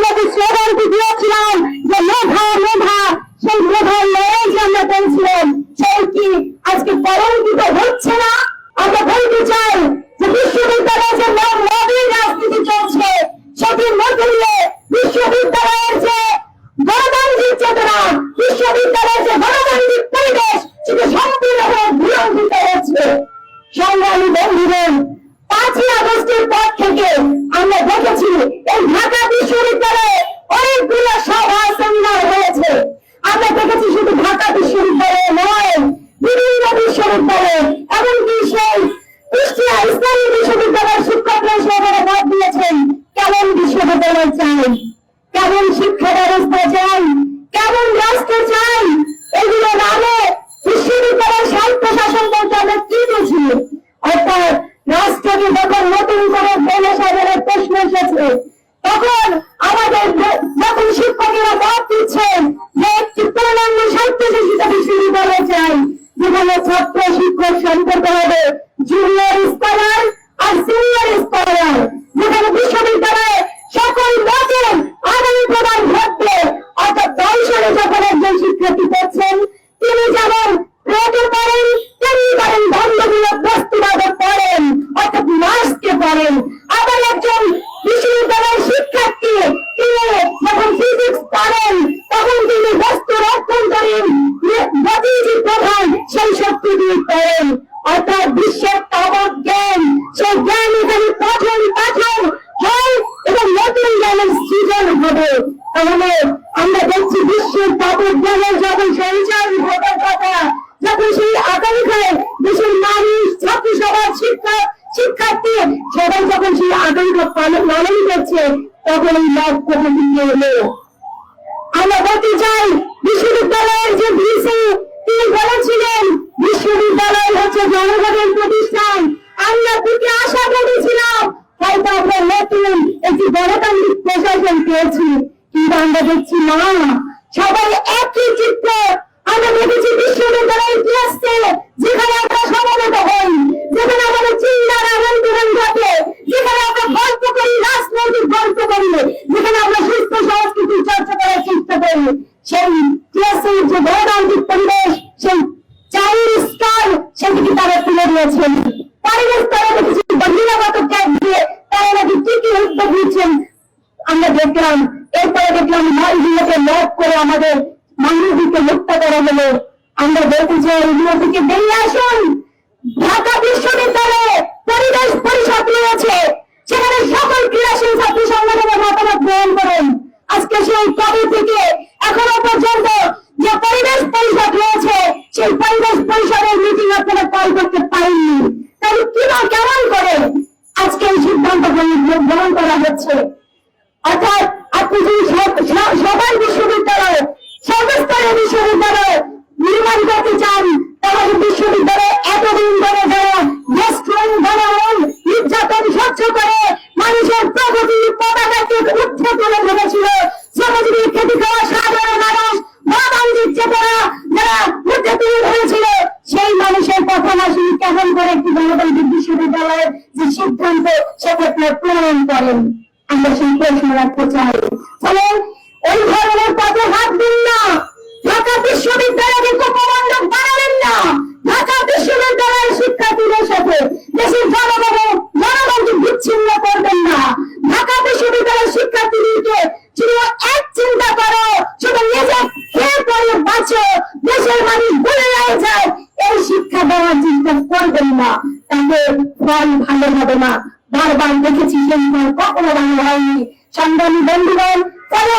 আমরা যে কেমন শিক্ষা ব্যবস্থা চাই? কেমন রাষ্ট্র চাই? এগুলো নামে বিশ্ববিদ্যালয় সাহিত্য শাসন বলতে আমরা কি বুঝি? অর্থাৎ রাষ্ট্রকে যখন নতুন করে জনসাধারণের প্রশ্ন এসেছে, তখন আমাদের যখন শিক্ষকেরা মত দিচ্ছেন যে একটি পূর্ণাঙ্গ সাহিত্য শাসিত বিশ্ববিদ্যালয় চাই, যেখানে ছাত্র শিক্ষক সম্পর্ক হবে জুনিয়র স্কলার আর সিনিয়র স্কলার যেখানে বিশ্ববিদ্যালয়ে সকল মতের আদান প্রদান ঘটবে অর্থাৎ দর্শনে যখন একজন শিক্ষার্থী পড়ছেন তিনি যেমন রেটে পড়েন তেমনি করেন ধর্মমূলক বস্তুবাদে পড়েন অর্থাৎ মাসকে পড়েন আবার একজন বিশ্ববিদ্যালয়ের শিক্ষার্থী তিনি যখন ফিজিক্স পড়েন তখন তিনি বস্তুর অভ্যন্তরীণ গতিজি প্রধান সেই শক্তি দিয়ে পড়েন অর্থাৎ বিশ্বের তাবৎ জ্ঞান সেই জ্ঞান এখানে পঠন পাঠন হয় এবং নতুন জ্ঞানের সৃজন হবে তাহলে আমরা দেখছি বিশ্বের তাবৎ জ্ঞানের যখন সঞ্চার ঘটার কথা যখন সেই আকাঙ্ক্ষায় দেশের মানুষ ছাত্র সমাজ শিক্ষা শিক্ষার্থী সবাই যখন করছে তখন এই লাভ কোথা থেকে এলো আমরা বলতে চাই, বিশ্ববিদ্যালয়ের যে ভিসি, তিনি বলেছিলেন, বিশ্ববিদ্যালয় হচ্ছে জনগণের প্রতিষ্ঠান। আমরা থেকে আশা করেছিলাম, হয়তো আমরা নতুন একটি গণতান্ত্রিক প্রশাসন পেয়েছি, কিন্তু আমরা দেখছি না। দেখলাম, এরপরে দেখলাম মালগুলোকে লক করে আমাদের মানুষকে হত্যা করা হলো। আমরা বলতে চাই, এগুলো থেকে বেরিয়ে আসুন। ঢাকা বিশ্ববিদ্যালয়ে পরিবেশ পরিষদ রয়েছে। সেখানে সকল ক্রীড়াশীল ছাত্র সংগঠনের মতামত গ্রহণ করেন। আজকে সেই কবে থেকে এখনও পর্যন্ত যে পরিবেশ পরিষদ রয়েছে, সেই পরিবেশ পরিষদের মিটিং আপনারা কল করতে পারেননি। তাহলে কিনা কেমন করে আজকে এই সিদ্ধান্ত গ্রহণ করা হচ্ছে? অর্থাৎ আপনি যদি সবাই বিশ্ববিদ্যালয়ে, সর্বস্তরের বিশ্ববিদ্যালয়ে নির্মাণ করতে চান, তাহলে বিশ্ববিদ্যালয়ে এতদিন ধরে যারা রেস্টুরেন্ট বানানোর নির্যাতন সহ্য করে মানুষের প্রগতির পতাকাকে উঠে তুলে ধরেছিল শ্রমজীবী খেতে খাওয়া সাধারণ মানুষ গণতান্ত্রিক চেতনা যারা উঠে তুলে ধরেছিল সেই মানুষের কথা না শুনে কেমন করে একটি গণতান্ত্রিক বিশ্ববিদ্যালয়ের যে সিদ্ধান্ত সেক্ষেত্রে প্রণয়ন করেন আমরা সেই প্রশ্ন রাখতে চাই ফলে ওই ধরনের পথে হাত দিন না ঢাকা বিশ্ববিদ্যালয়কে কমান্ডক বানাবেন না। ঢাকা বিশ্ববিদ্যালয়ের শিক্ষার্থীদের সাথে দেশের জনগণের জনগণকে বিচ্ছিন্ন করবেন না। ঢাকা বিশ্ববিদ্যালয়ের শিক্ষার্থীদেরকে শুধু এক চিন্তা করো, শুধু নিজে খেয়ে পড়ে বাঁচো, দেশের মানুষ বলে রয়ে যায়। এই শিক্ষা দেওয়ার চিন্তা করবেন না। তাতে ফল ভালো হবে না। বারবার দেখেছি সেই ফল কখনো ভালো হয়নি। সংগ্রামী বন্ধুগণ, ফলে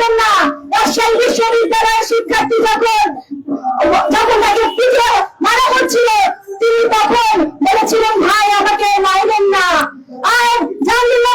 মব না। রাজশাহী বিশ্ববিদ্যালয়ের শিক্ষার্থী যখন যখন তাকে পিঠে মারা হচ্ছিল তিনি তখন বলেছিলেন, ভাই, আমাকে মারবেন না। আর জাহাঙ্গীরনগর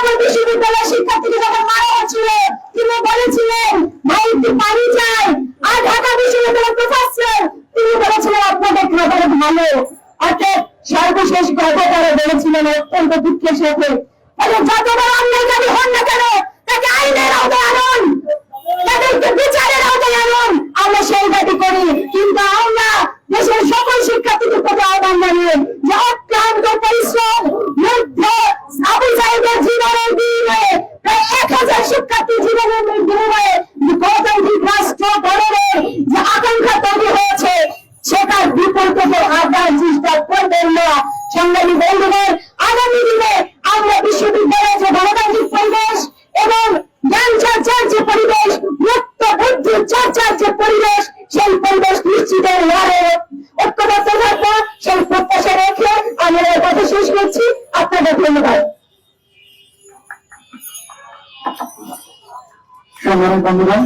বন্ধুগণ,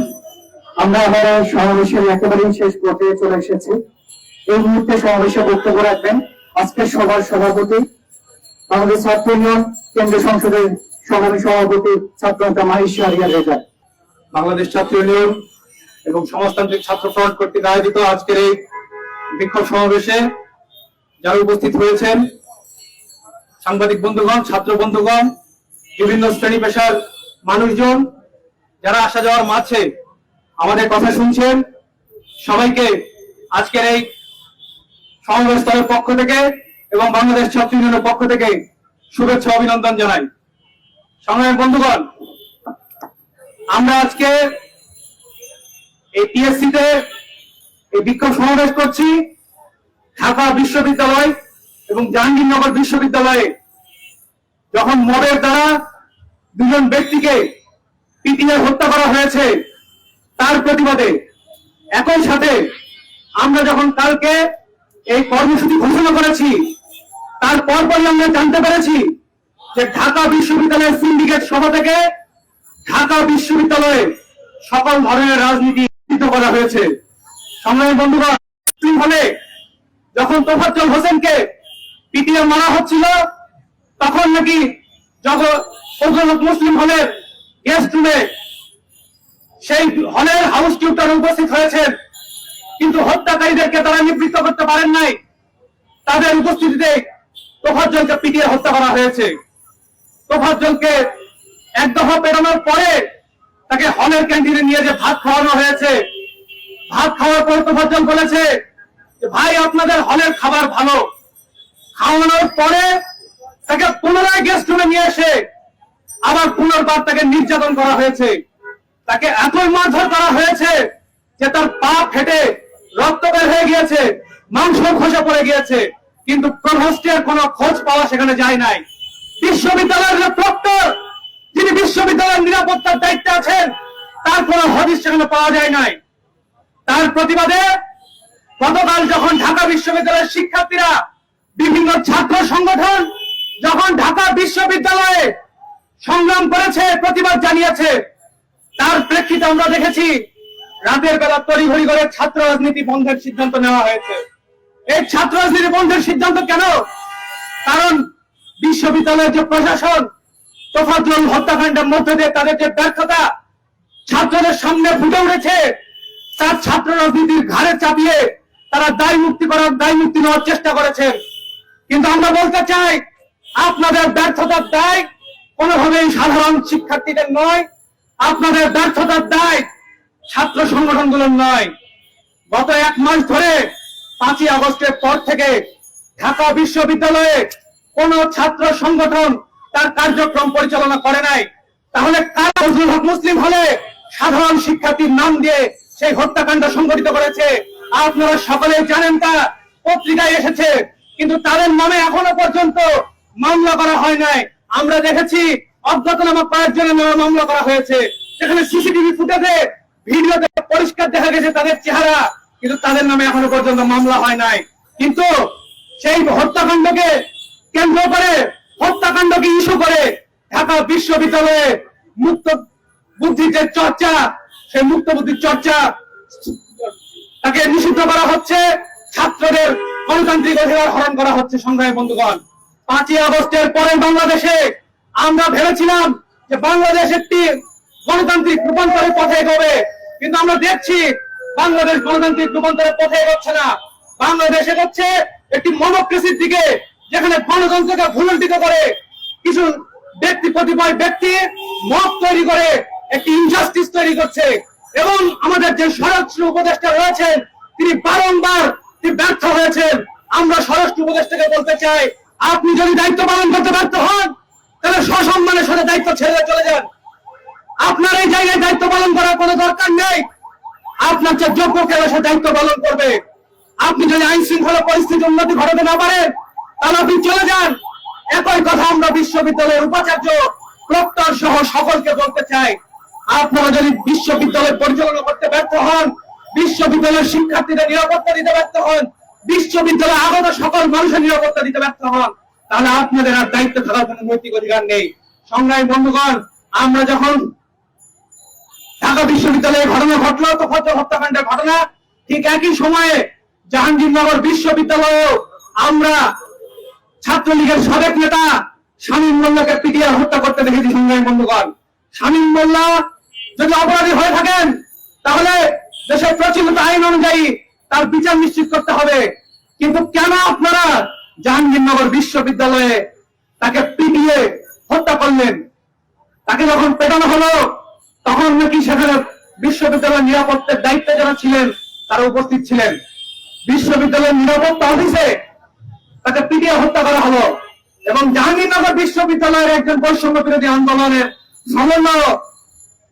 আমরা আবার সমাবেশের একেবারেই শেষ পর্যায়ে চলে এসেছি। এই মুহূর্তে সমাবেশে বক্তব্য রাখবেন আজকের সভার সভাপতি, বাংলাদেশ ছাত্র ইউনিয়ন কেন্দ্রীয় সংসদের সভাপতি ছাত্র নেতা রেজা বাংলাদেশ ছাত্র ইউনিয়ন এবং সমাজতান্ত্রিক ছাত্র ফ্রন্ট কর্তৃক আয়োজিত আজকের এই বিক্ষোভ সমাবেশে যারা উপস্থিত হয়েছেন, সাংবাদিক বন্ধুগণ, ছাত্র বন্ধুগণ, বিভিন্ন শ্রেণি পেশার মানুষজন যারা আসা যাওয়ার মাঝে আমাদের কথা শুনছেন, সবাইকে আজকের এই সমাবেশ দলের পক্ষ থেকে এবং বাংলাদেশ ছাত্র ইউনিয়নের পক্ষ থেকে শুভেচ্ছা অভিনন্দন জানাই। সংগ্রামী বন্ধুগণ, আমরা আজকে এই টিএসসি তে এই বিক্ষোভ সমাবেশ করছি। ঢাকা বিশ্ববিদ্যালয় এবং জাহাঙ্গীরনগর বিশ্ববিদ্যালয়ে যখন মবের দ্বারা দুজন ব্যক্তিকে পিটিয়ে হত্যা করা হয়েছে তার প্রতিবাদে। একই সাথে আমরা যখন কালকে এই কর্মসূচি ঘোষণা করেছি, তার পরপরই আমরা জানতে পেরেছি যে ঢাকা বিশ্ববিদ্যালয়ের সিন্ডিকেট সভা থেকে ঢাকা বিশ্ববিদ্যালয়ে সকল ধরনের রাজনীতি করা হয়েছে। সংগ্রামী বন্ধুগণ হলে যখন তোফাজ্জল হোসেনকে পিটিএ মারা হচ্ছিল, তখন নাকি যখন মুসলিম হলের গেস্ট রুমে সেই হলের হাউস টিউটার উপস্থিত হয়েছেন। কিন্তু হত্যাকারীদেরকে তারা নিবৃত্ত করতে পারেন নাই। তাদের উপস্থিতিতে পিটিয়ে হত্যা করা হয়েছে। পেরানোর পরে তাকে হলের ক্যান্টিনে নিয়ে যে ভাত খাওয়ানো হয়েছে, ভাত খাওয়ার পর তোফাজ্জল বলেছে ভাই, আপনাদের হলের খাবার ভালো। খাওয়ানোর পরে তাকে পুনরায় গেস্ট রুমে নিয়ে এসে আবার পুনর্বার তাকে নির্যাতন করা হয়েছে। তাকে এতই মারধর করা হয়েছে যে তার পা ফেটে রক্ত বের হয়ে গিয়েছে, মাংস খসে পড়ে গিয়েছে, কিন্তু প্রভোস্টের কোনো খোঁজ পাওয়া সেখানে যায় নাই। বিশ্ববিদ্যালয়ের যিনি বিশ্ববিদ্যালয়ের নিরাপত্তার দায়িত্বে আছেন, তার কোনো হদিস সেখানে পাওয়া যায় নাই। তার প্রতিবাদে গতকাল যখন ঢাকা বিশ্ববিদ্যালয়ের শিক্ষার্থীরা বিভিন্ন ছাত্র সংগঠন, যখন ঢাকা বিশ্ববিদ্যালয়ে সংগ্রাম করেছে, প্রতিবাদ জানিয়েছে। তার প্রেক্ষিতে আমরা দেখেছি, রাতের বেলা তড়িঘড়ি করে ছাত্র রাজনীতি বন্ধের সিদ্ধান্ত নেওয়া হয়েছে। এই ছাত্র রাজনীতি বন্ধের সিদ্ধান্ত কেন? কারণ বিশ্ববিদ্যালয়ের যে প্রশাসন তোফাজুল হত্যাকাণ্ডের মধ্যে দিয়ে তাদের যে ব্যর্থতা, ছাত্রদের সামনে ফুটে উঠেছে, তার ছাত্র রাজনীতির ঘাড়ে চাপিয়ে তারা দায় মুক্তি করার, দায় মুক্তি নেওয়ার চেষ্টা করেছেন। কিন্তু আমরা বলতে চাই, আপনাদের ব্যর্থতার দায় কোনোভাবেই সাধারণ শিক্ষার্থীদের নয়, আপনাদের ব্যর্থতার দায় ছাত্র সংগঠনগুলোর নয়। গত এক মাস ধরে পাঁচই আগস্টের পর থেকে ঢাকা বিশ্ববিদ্যালয়ে কোন ছাত্র সংগঠন তার কার্যক্রম পরিচালনা করে নাই। তাহলে মুসলিম হলে সাধারণ শিক্ষার্থীর নাম দিয়ে সেই হত্যাকাণ্ড সংঘটিত করেছে? আপনারা সকলে জানেন তা, পত্রিকায় এসেছে, কিন্তু তাদের নামে এখনও পর্যন্ত মামলা করা হয় নাই। আমরা দেখেছি অজ্ঞাতনামা কয়েকজনের নামে মামলা করা হয়েছে। সেখানে সিসিটিভি ফুটেজে, ভিডিওতে পরিষ্কার দেখা গেছে তাদের চেহারা, কিন্তু তাদের নামে এখনও পর্যন্ত মামলা হয় নাই। কিন্তু সেই হত্যাকাণ্ডকে কেন্দ্র করে, হত্যাকাণ্ডকে ইস্যু করে ঢাকা বিশ্ববিদ্যালয়ে মুক্ত বুদ্ধির যে চর্চা, সেই মুক্ত বুদ্ধির চর্চা, তাকে নিষিদ্ধ করা হচ্ছে। ছাত্রদের গণতান্ত্রিক অধিকার হরণ করা হচ্ছে সংগ্রামী বন্ধুগণ। পাঁচই আগস্টের পরে বাংলাদেশে আমরা ভেবেছিলাম যে বাংলাদেশ একটি গণতান্ত্রিক রূপান্তরের পথে এগোবে। কিন্তু আমরা দেখছি বাংলাদেশ গণতান্ত্রিক রূপান্তরের পথে এগোচ্ছে না। বাংলাদেশ এগোচ্ছে একটি মনোক্রেসির দিকে, যেখানে গণতন্ত্রকে ভুলণ্ঠিত করে কিছু ব্যক্তি, কতিপয় ব্যক্তি মত তৈরি করে, একটি ইনজাস্টিস তৈরি করছে। এবং আমাদের যে স্বরাষ্ট্র উপদেষ্টা রয়েছেন, তিনি বারংবার তিনি ব্যর্থ হয়েছেন। আমরা স্বরাষ্ট্র উপদেষ্টাকে বলতে চাই আপনি যদি দায়িত্ব পালন করতে ব্যর্থ হন, তাহলে সসম্মানের সাথে দায়িত্ব ছেড়ে চলে যান। আপনার এই জায়গায় দায়িত্ব পালন করার কোনো দরকার নেই। আপনার যে যোগ্য কেউ সে দায়িত্ব পালন করবে। আপনি যদি আইন শৃঙ্খলা পরিস্থিতি উন্নতি ঘটাতে না পারেন, তাহলে আপনি চলে যান। একই কথা আমরা বিশ্ববিদ্যালয়ের উপাচার্য প্রক্টর সহ সকলকে বলতে চাই। আপনারা যদি বিশ্ববিদ্যালয় পরিচালনা করতে ব্যর্থ হন, বিশ্ববিদ্যালয়ের শিক্ষার্থীদের নিরাপত্তা দিতে ব্যর্থ হন বিশ্ববিদ্যালয়ে আগত সকল মানুষের নিরাপত্তা দিতে ব্যর্থ হন, তাহলে আপনাদের আর দায়িত্ব থাকার কোনো নৈতিক অধিকার নেই। সংগ্রামী বন্ধুগণ, আমরা যখন ঢাকা বিশ্ববিদ্যালয়ে ঘটনা ঘটলো, তো হত্যাকাণ্ডের ঘটনা ঠিক একই সময়ে জাহাঙ্গীরনগর বিশ্ববিদ্যালয়েও আমরা ছাত্রলীগের সাবেক নেতা শামীম মোল্লাকে পিটিয়ে হত্যা করতে দেখেছি, সংগ্রামী বন্ধুগণ। শামীম মোল্লা যদি অপরাধী হয়ে থাকেন, তাহলে দেশের প্রচলিত আইন অনুযায়ী তার বিচার নিশ্চিত করতে হবে। কিন্তু কেন আপনারা জাহাঙ্গীরনগর বিশ্ববিদ্যালয়ে তাকে পিটিয়ে হত্যা করলেন? তাকে যখন পেটানো হলো, তখন নাকি সেখানে বিশ্ববিদ্যালয়ের নিরাপত্তার দায়িত্বে যারা ছিলেন, তারা উপস্থিত ছিলেন। বিশ্ববিদ্যালয়ের নিরাপত্তা অফিসে তাকে পিটিয়ে হত্যা করা হলো এবং জাহাঙ্গীরনগর বিশ্ববিদ্যালয়ের একজন বৈষম্য বিরোধী আন্দোলনের সমন্বয়ক,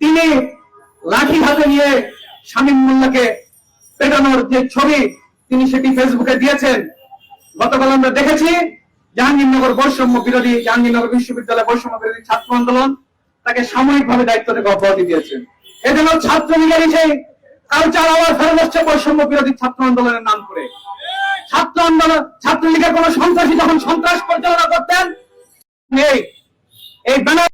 তিনি লাঠি হাতে নিয়ে শামীম মোল্লাকে পেটানোর যে ছবি তিনি সেটি ফেসবুকে দিয়েছেন, গতকাল আমরা দেখেছি জাহাঙ্গীরনগর বৈষম্য বিরোধী, জাহাঙ্গীরনগর বিশ্ববিদ্যালয় বৈষম্য বিরোধী ছাত্র আন্দোলন তাকে সাময়িকভাবে দায়িত্ব থেকে অব্যাহতি দিয়েছেন। এজন্য ছাত্র ছাত্রলীগের সেই কালচার আবার ফেরত আসছে বৈষম্য বিরোধী ছাত্র আন্দোলনের নাম করে। ছাত্র আন্দোলন ছাত্রলীগের কোন সন্ত্রাসী যখন সন্ত্রাস পরিচালনা করতেন এই ব্যানার